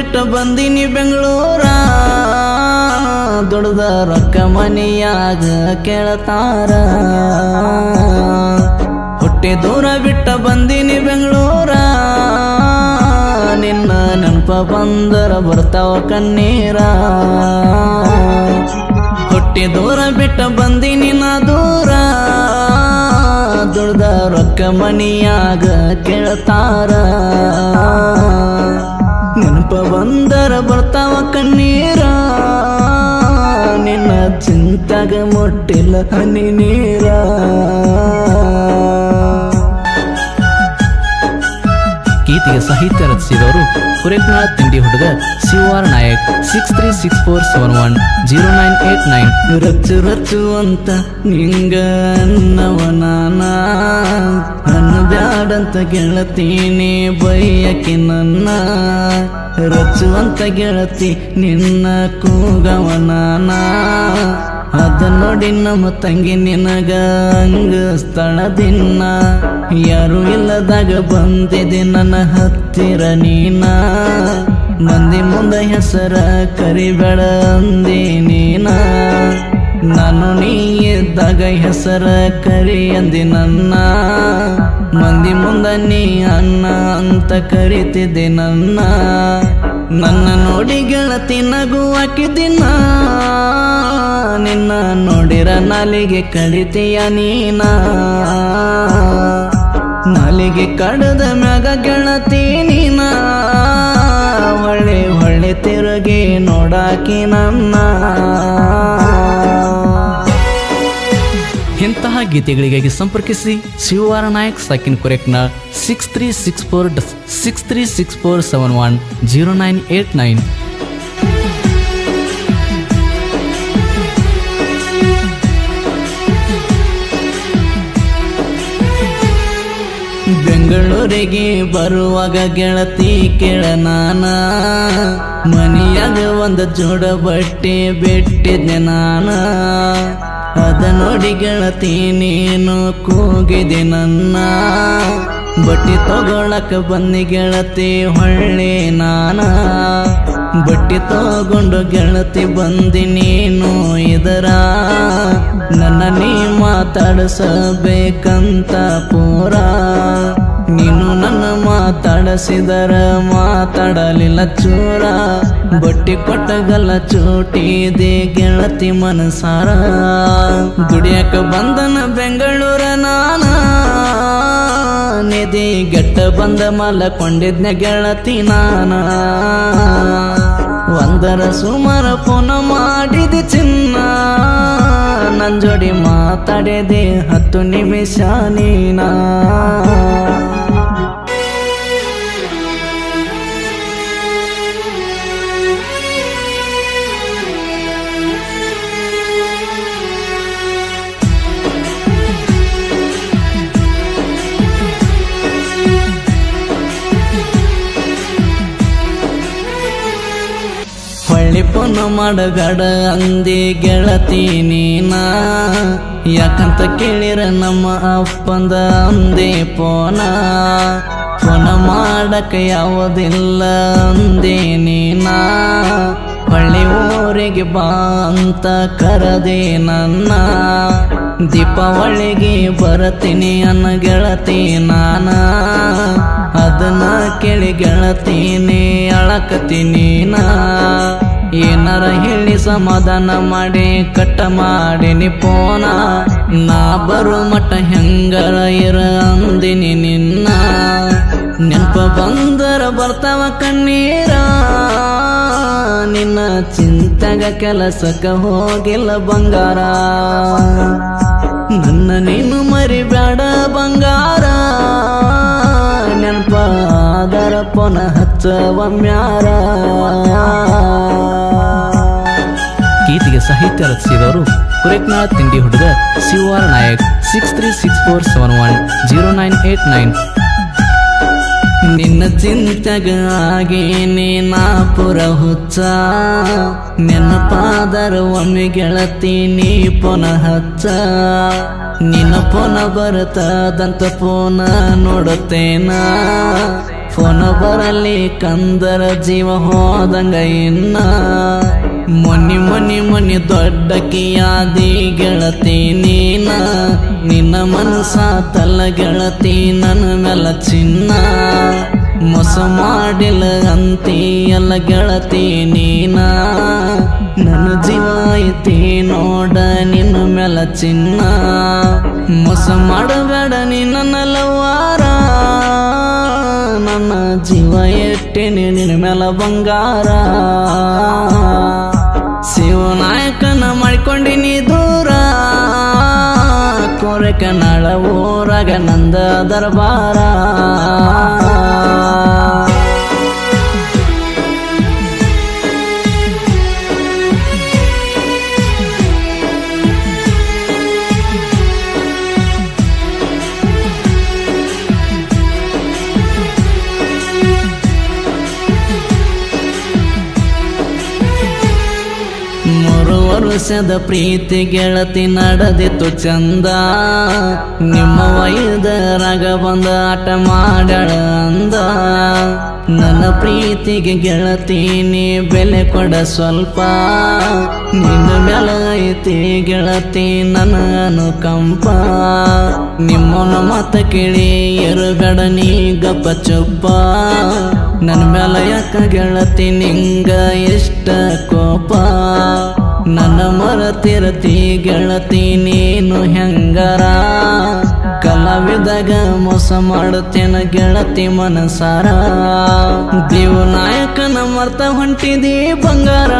ಬಿಟ್ಟ ಬಂದಿನಿ ಬೆಂಗಳೂರ. ದುಡ್ದ ರೊಕ್ಕ ಮನಿಯಾಗ ಕೇಳತಾರ. ಹುಟ್ಟಿ ದೂರ ಬಿಟ್ಟ ಬಂದಿನಿ ಬೆಂಗಳೂರ. ನಿನ್ನ ನೆನಪ ಬಂದರ ಬರ್ತಾವ ಕಣ್ಣೀರ. ಹುಟ್ಟಿ ದೂರ ಬಿಟ್ಟ ಬಂದಿನಿ ನಾ ದೂರ. ದುಡ್ದ ರೊಕ್ಕ ಮನಿಯಾಗ ಕೇಳ್ತಾರ. ಬಂದರ ಬರ್ತಾವ ಕಣ್ಣೀರ. ನಿನ್ನ ಚಿಂತಾಗ ಮೊಟ್ಟಿಲ್ಲ ಹನಿ ನೀರ. ಗೀತೆಗೆ ಸಾಹಿತ್ಯ ರಚಿಸಿದವರು ಕುರೆಕ್ನಾಥ್ ತಿಂಡಿ ಹುಡುಗ Shivar Nayak six three six four seven one zero nine eight nine Rachchu ರಚ್ಚು ಅಂತ ನಿಂಗ ನನ್ನ ಬ್ಯಾಡಂತ ಗೆಳತೀನಿ ಬೈಯಕ್ಕೆ ನನ್ನ. ರಚ್ಚು ಅಂತ ಗೆಳತಿ ನಿನ್ನ ಕೂಗವನಾನ. ಅದ ನೋಡಿ ನಮ್ಮ ತಂಗಿ ನಿನಗ ಹಂಗ ಸ್ಥಳದಿನ್ನ. ಯಾರು ಇಲ್ಲದಾಗ ಬಂದಿದೆ ನನ್ನ ಹತ್ತಿರ ನೀನ. ಮಂದಿ ಮುಂದೆ ಹೆಸರ ಕರಿಬೇಡ ಅಂದಿ ನೀನ. ನಾನು ನೀ ಇದ್ದಾಗ ಹೆಸರ ಕರಿ ಅಂದಿ ನನ್ನ. ಮಂದಿ ಮುಂದೆ ನೀ ಅನ್ನ ಅಂತ ಕರಿತಿದ್ದೆ ನನ್ನ. ನನ್ನ ನೋಡಿ ಗೆಳತಿ ನಗು ಹಾಕಿದಿನ ನಿನ್ನ ನೋಡಿರ ನಾಲಿಗೆ ಕಡಿತೀಯ ನೀನ? ನಾಲಿಗೆ ಕಡದ ಮ್ಯಾಗ ಗೆಳತಿ ನೀನ? ಒಳ್ಳೆ ಒಳ್ಳೆ ತಿರುಗಿ ನೋಡಾಕಿ ನನ್ನ. ಇಂತಹ ಗೀತೆಗಳಿಗಾಗಿ ಸಂಪರ್ಕಿಸಿ ಶಿವವಾರ ನಾಯಕ್ ಸಾಕಿನ್ ಕೊರೆಕ್ನ six three six four six three six four seven one zero nine eight nine ಬೆಂಗಳೂರಿಗೆ ಬರುವಾಗ ಗೆಳತಿ ಕೇಳ ನಾನ. ಮನಿಯಾಗ ಒಂದು ಜೋಡ ಬಟ್ಟೆ ಬಿಟ್ಟಿದ್ದೆ ನಾನ. ಅದ ನೋಡಿ ಗೆಳತಿ, ನೀನು ಕೂಗಿದೆ ನನ್ನ. ಬಟ್ಟೆ ತಗೊಳಕ ಬನ್ನಿ ಗೆಳತಿ, ಹೊಳ್ಳಿ ನಾನ. ಬಟ್ಟೆ ತಗೊಂಡು ಗೆಳತಿ ಬಂದಿ ನೀನು ಇದರ. ನನ್ನ ನೀ ಮಾತಾಡಿಸಬೇಕಂತ ಪೂರ. ನೀನು ನನ್ನ ಮಾತಾಡಸಿದರ ಮಾತಾಡಲಿಲ್ಲ ಚೂರ. ಬಟ್ಟಿ ಕೊಟ್ಟಗಲ್ಲ ಚೂಟಿದೆ ಗೆಳತಿ ಮನಸಾರ. ದುಡಿಯಕ ಬಂದನ ಬೆಂಗಳೂರ ನಾನ. ನಿಧಿ ಗೆಟ್ಟ ಬಂದ ಮಲಕೊಂಡಿದ್ನ ಗೆಳತಿ ನಾನ. ಒಂದರ ಸುಮಾರ ಪುನ ಮಾಡಿದ ಚಿನ್ನ. ನನ್ ಜೋಡಿ ಮಾತಾಡಿದೆ. ಹತ್ತು ನಿಮಿಷ ನೀನಾ. ಮಾಡಗಡ ಅಂದಿ ಗೆಳತಿ ನೀನ. ಯಾಕಂತ ಕೇಳಿರ ನಮ್ಮ ಅಪ್ಪಂದ ಅಂದೆ ಪೋನ. ಪೋನ ಮಾಡಕ ಯಾವುದಿಲ್ಲ ಅಂದೆ ನೀನಾ. ಹೊಳ್ಳಿ ಊರಿಗೆ ಬಾ ಅಂತ ಕರದೆ ನನ್ನ. ದೀಪಾವಳಿಗೆ ಬರತೀನಿ ಅನ್ನ ಗೆಳತಿ ನಾನ. ಅದನ್ನ ಕೇಳಿ ಗೆಳತೀನಿ ಅಳಕತೀನಿ ನಾ ಏನಾರ ಹೇಳಿ ಸಮಾಧಾನ ಮಾಡಿ, ಕಟ್ಟ ಮಾಡಿನಿ ಪೋನ ನಾ ಬರು ಮಠ ಹೆಂಗರ ಇರ ಅಂದಿನಿ ನಿನ್ನ. ನೆನಪ ಬಂದರ ಬರ್ತಾವ ಕಣ್ಣೀರ. ನಿನ್ನ ಚಿಂತೆಗ ಕೆಲಸಕ್ಕ ಹೋಗಿಲ್ಲ ಬಂಗಾರ. ನನ್ನ ನೀನು ಮರಿಬೇಡ ಬಂಗಾರ. ನೆನಪಾದರ ಪುನಃ ಹಚ್ಚವ ಮ್ಯಾರ. ಸಾಹಿತ್ಯ ರಚಿಸಿದವರು ಕುರೆಕ್ನಾಥ್ ತಿಂಡಿ ಹುಡುಗ Shivar Nayak six three six four seven one zero nine eight nine ನಿನ್ನ ಚಿಂತೆಗಾಗಿ ನೀನಾ ಪುರ ಹುಚ್ಚ. ನೆನಪಾದರ ಒಮ್ಮೆ ಗೆಳತಿ ನೀ ಪುನಃ ಹಚ್ಚ. ನಿನ್ನ ಪುನ ಬರ್ತದಂತ ಪುನ ನೋಡುತ್ತೇನ. ಫೋನ ಬರಲಿ ಕಂದರ ಜೀವ ಹೋದಂಗ ಇನ್ನ. ಮೊನ್ನಿ ಮನಿ ದೊಡ್ಡ ಕಿಯಾದಿ ಗೆಳತಿ ನೀನ, ನಿನ್ನ ಮನಸ ತಲ್ಲ ಗೆಳತಿ ನನ್ನ ಮೆಲ ಚಿನ್ನ. ಮೊಸ ಮಾಡಿಲ್ಲ ಅಂತಿ ಎಲ್ಲ ಗೆಳತಿ ನೀನ, ನನ್ನ ಜೀವ ಐತಿ ನೋಡ ನಿನ್ನ ಮೆಲ ಚಿನ್ನ. ಮೋಸ ಮಾಡಬೇಡ ನೀ ನನ್ನ ಲವಾರ ನನ್ನ ಜೀವ ಎಟ್ಟೇನೆ ನಿನ್ನ ಬಂಗಾರ. ಶಿವನಾಯಕನ ಮಾಡ್ಕೊಂಡಿನಿ ದೂರ. ಕೋರೆ ಕನ್ನಡ ಊರಾಗ ನಂದ ದರ್ಬಾರ. ವರ್ಷದ ಪ್ರೀತಿ ಗೆಳತಿ ನಡೆದಿತ್ತು ಚಂದ. ನಿಮ್ಮ ವೈದರಾಗ ಬಂದ ಆಟ ಮಾಡ್ಯಾಳ ಅಂದ. ನನ್ನ ಪ್ರೀತಿಗೆ ಗೆಳತಿ, ನೀ ಬೆಲೆ ಕೊಡ ಸ್ವಲ್ಪ. ನಿನ್ನ ಮೇಲೆ ಐತಿ ಗೆಳತಿ, ನನ್ನ ಅನುಕಂಪ. ನಿಮ್ಮನ ಮತ ಕೇಳಿ ಎರಗಡ ನೀ ಗಪ್ಪ ಚುಪ್ಪ ನನ್ನ ಮೇಲೆ ಯಾಕ ಗೆಳತಿ, ನಿಂಗ ಇಷ್ಟ ಕೋಪ. ನನ್ನ ಮರತಿರತಿ ಗೆಳತಿ, ನೀನು ಹೆಂಗಾರ? ಕಲಾವಿದಾಗ ಮೋಸ ಮಾಡುತ್ತೇನ ಗೆಳತಿ ಮನಸಾರ? ದೇವನಾಯಕನ ಮರ್ತ ಹೊಂಟಿದಿ ಬಂಗಾರ?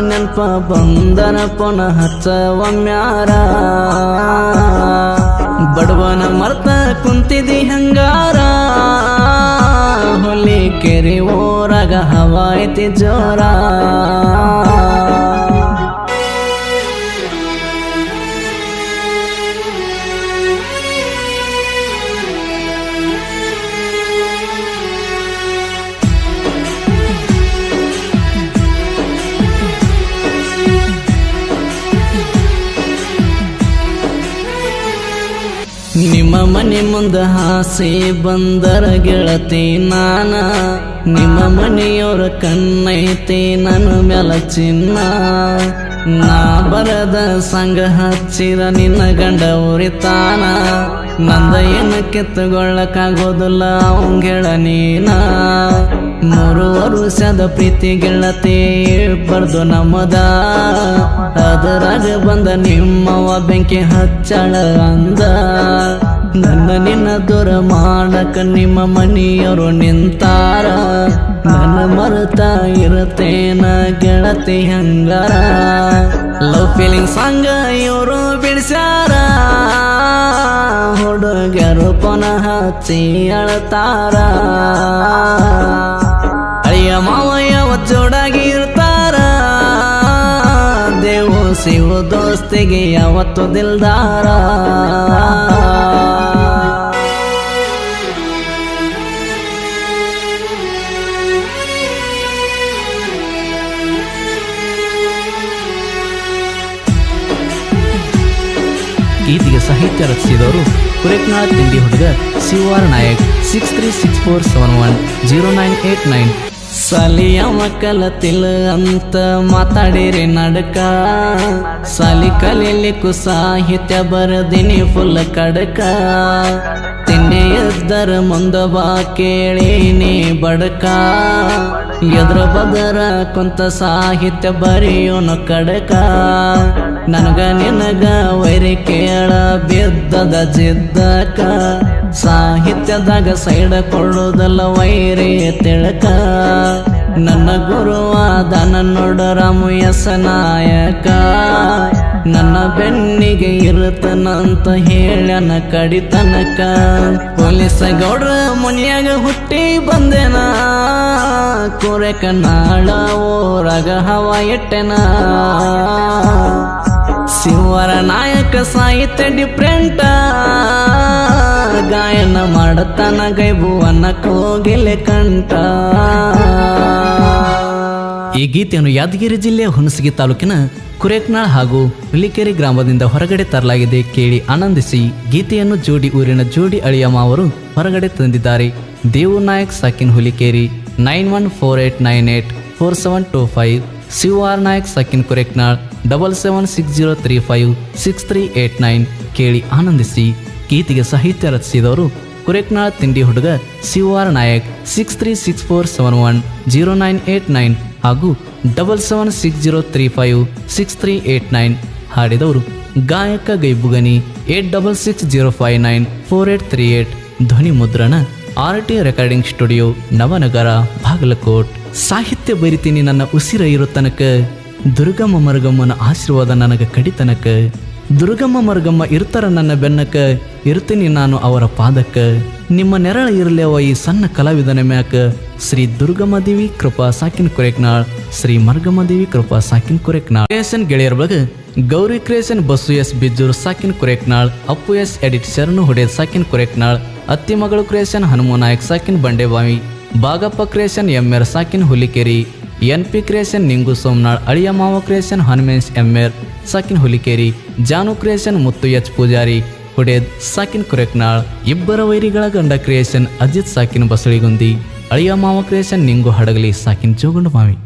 ನೆನಪ ಬಂದನ ಪುನಃ ಹಚ್ಚ ಒಮ್ಮ್ಯಾರ ಬಡವನ ಮರ್ತ ಕುಂತಿದಿ ಹಂಗಾರ? ಹೊಲಿ ಕೆರಿ ಊರಾಗ ಹವಾ ಐತಿ ಮುಂದ ಹಾಸಿ ಬಂದರ ಗೆಳತಿ ನಾನ. ನಿಮ್ಮ ಮನೆಯವರ ಕಣ್ಣೈತಿ ನನ್ನ ಮ್ಯಾಲ ಚಿನ್ನ. ನಾ ಬರದ ಸಂಘ ಹಚ್ಚಿರ ನಿನ್ನ ಗಂಡ ಉರಿತಾನ. ನಂದ ಏನು ಕಿತ್ತುಕೊಳ್ಳಕ್ಕಾಗೋದಿಲ್ಲ ಅವಂಗೆಳ ನೀನ. ಮೂರು ವರ್ಷದ ಪ್ರೀತಿ ಗೆಳತಿ ಬರ್ದು ನಮ್ಮದ. ಅದರಾಗ ಬಂದ ನಿಮ್ಮವ ಬೆಂಕಿ ಹಚ್ಚಳ ಅಂದ. ನನ್ನ ನಿನ್ನ ದೊರ ನಿಮ್ಮ ಮನೆಯವರು ನಿಂತಾರ. ನನ್ನ ಮರೆತ ಇರತೇನ ಗೆಳತಿ ಹಂಗಾರ? ಲವ್ ಫೀಲಿಂಗ್ ಸಾಂಗ ಇವರು ಬಿಡಿಸ್ಯಾರ. ಹುಡುಗರು ಪುನಃ ಹಚ್ಚಿ ಅಳತಾರ. ಅಯ್ಯ ಮಾವಯ್ಯ ಜೋಡಾಗಿ ಇರ್ತಾರ. ದೇವು ಶಿವ ದೋಸ್ತಿಗೆ ಯಾವತ್ತು ದಿಲ್ದಾರ. ಸಾಹಿತ್ಯ ರಚಿಸಿದವರು ಕುರೆಕ್ನಾಥ್ ತಿಂಡಿ ಹುಡುಗ Shivar Nayak six three six four seven one zero nine eight nine ಸಾಲಿಯ ಮಕ್ಕಳತಿಲ್ಲ ಅಂತ ಮಾತಾಡಿರಿ ನಡಕ. ಸಾಲಿ ಕಲೀಲಿಕ್ಕೂ ಸಾಹಿತ್ಯ ಬರದಿನಿ ಫುಲ್ ಕಡಕ. ತಿಂಡಿ ಎದ್ದರ ಮುಂದ ಬಾ ಕೇಳಿನಿ ಬಡಕ. ಎದ್ರ ಬದರ ಕುಂತ ಸಾಹಿತ್ಯ ಬರೆಯೋನು ಕಡಕ. ನನಗ ನಿನಗ ವೈರಿ ಕೇಳ ಬಿದ್ದದ ಜಿದ್ದಕ. ಸಾಹಿತ್ಯದಾಗ ಸೈಡ ಕೊಳ್ಳೋದಲ್ಲ ವೈರಿ ತಿಳಕ. ನನ್ನ ಗುರುವಾದ ನನ್ನೊಡ ರಾಮು ಎಸ ನಾಯಕ. ನನ್ನ ಬೆನ್ನಿಗೆ ಇರುತ್ತನಂತ ಹೇಳನ ಕಡಿತನಕ. ಪೊಲೀಸ ಗೌಡ್ರ ಮುನಿಯಾಗ ಹುಟ್ಟಿ ಬಂದೆನ. ಕೋರೆ ಕನ್ನಾಳ ಓರಾಗ ಹವ ಎಟ್ಟೆನ. ಶಿವರ ನಾಯಕ ಸಾಹಿತ್ಯ ಡಿಫ್ರೆಂಟ ಗಾಯನ ಮಾಡತನ ಗೈಬುವನ್ನ ಕೋಗಿಲೆ ಕಂಠ. ಈ ಗೀತೆಯನ್ನು ಯಾದಗಿರಿ ಜಿಲ್ಲೆಯ ಹುಣಸಗಿ ತಾಲೂಕಿನ ಕುರೇಕ್ನಾಳ್ ಹಾಗೂ ಹುಲಿಕೆರೆ ಗ್ರಾಮದಿಂದ ಹೊರಗಡೆ ತರಲಾಗಿದೆ ಕೇಳಿ ಆನಂದಿಸಿ ಗೀತೆಯನ್ನು ಜೋಡಿ ಊರಿನ ಜೋಡಿ ಅಳಿಯಮ್ಮ ಅವರು ಹೊರಗಡೆ ತಂದಿದ್ದಾರೆ. Devu Nayak, ಸಾಕಿನ್ Hulikeri, nine one four eight nine eight four seven two five Shiva R Nayak, ಸಾಕಿನ್ Kureknal, double seven six zero three five, six three eight nine ಕೇಳಿ ಆನಂದಿಸಿ ಗೀತೆಗೆ ಸಾಹಿತ್ಯ ರಚಿಸಿದವರು ಕುರೇಕ್ನಾಳ್ ತಿಂಡಿ ಹುಡುಗ Shivar Nayak, six three six four seven one zero nine eight nine ಹಾಗೂ double seven six zero three five six three eight nine ಹಾಡಿದವರು ಗಾಯಕ Gaibugani eight double six zero five nine four eight three eight ಧ್ವನಿ ಮುದ್ರಣ, R T recording studio, Navanagar, Bagalkot. ಸಾಹಿತ್ಯ ಬರಿತೀನಿ ನನ್ನ ಉಸಿರ ಇರೋ ತನಕ, ದುರ್ಗಮ್ಮ ಮರುಗಮ್ಮನ ಆಶೀರ್ವಾದ ನನಗೆ ಕಡಿತನಕ. ದುರ್ಗಮ್ಮ ಮರ್ಗಮ್ಮ ಇರ್ತಾರ ನನ್ನ ಬೆನ್ನಕ್ಕ, ಇರ್ತೀನಿ ನಾನು ಅವರ ಪಾದಕ್ಕ. ನಿಮ್ಮ ನೆರಳ ಇರಲೇವ ಈ ಸಣ್ಣ ಕಲಾವಿದನ ಮ್ಯಾಕ. ಶ್ರೀ ದುರ್ಗಮ್ಮ ದೇವಿ ಕೃಪಾ ಸಾಕಿನ್ ಕೊರೆಕ್ನಾಳ್, ಶ್ರೀ ಮರ್ಗಮ್ಮ ದೇವಿ ಕೃಪಾ ಸಾಕಿನ್ ಕೊರೆಕ್ನಾಳ್. ಕ್ರಿಯೇಷನ್ ಗೆಳೆಯರ ಬಗ್ಗೆ ಗೌರಿ ಕ್ರಿಯೇಷನ್ ಬಸ್ಸು ಎಸ್ ಬಿಜ್ಜೂರ್ ಸಾಕಿನ್ ಕೊರೆಕ್ನಾಳ್, ಅಪ್ಪು ಎಸ್ ಎಡಿಟ್ ಶರಣು ಹೊಡೆದ್ ಸಾಕಿನ್ ಕೊರೆಕ್ನಾಳ್ ಅತ್ತಿ ಮಗಳು Hanuma Nayak ಸಾಕಿನ್ Bandebavi, Bagappa creation M R ಸಾಕಿನ್ Hulikeri. N P creation, Ningu Somanal, ಅಳಿಯ ಮಾವ ಕ್ರಿಯೇಷನ್, ಹನುಮೇಶ್, ಎಮ್ಮೆರ್, ಸಾಕಿನ್ ಹುಲಿಕೇರಿ, ಜಾನು ಕ್ರಿಯೇಷನ್, ಮುತ್ತು ಎಚ್ ಪೂಜಾರಿ, ಹುಡೇದ್, ಸಾಕಿನ್ ಕುರೆಕ್ನಾಳ್, ಇಬ್ಬರ ವೈರಿಗಳ ಗಂಡ ಕ್ರಿಯೇಷನ್, ಅಜಿತ್, ಸಾಕಿನ್ ಬಸಳಿಗುಂದಿ, ಅಳಿಯ ಮಾವ ಕ್ರಿಯೇಷನ್, ನಿಂಗು ಹಡಗಲಿ, ಸಾಕಿನ್ ಜೋಗುಂಡ ಮಾವಿ.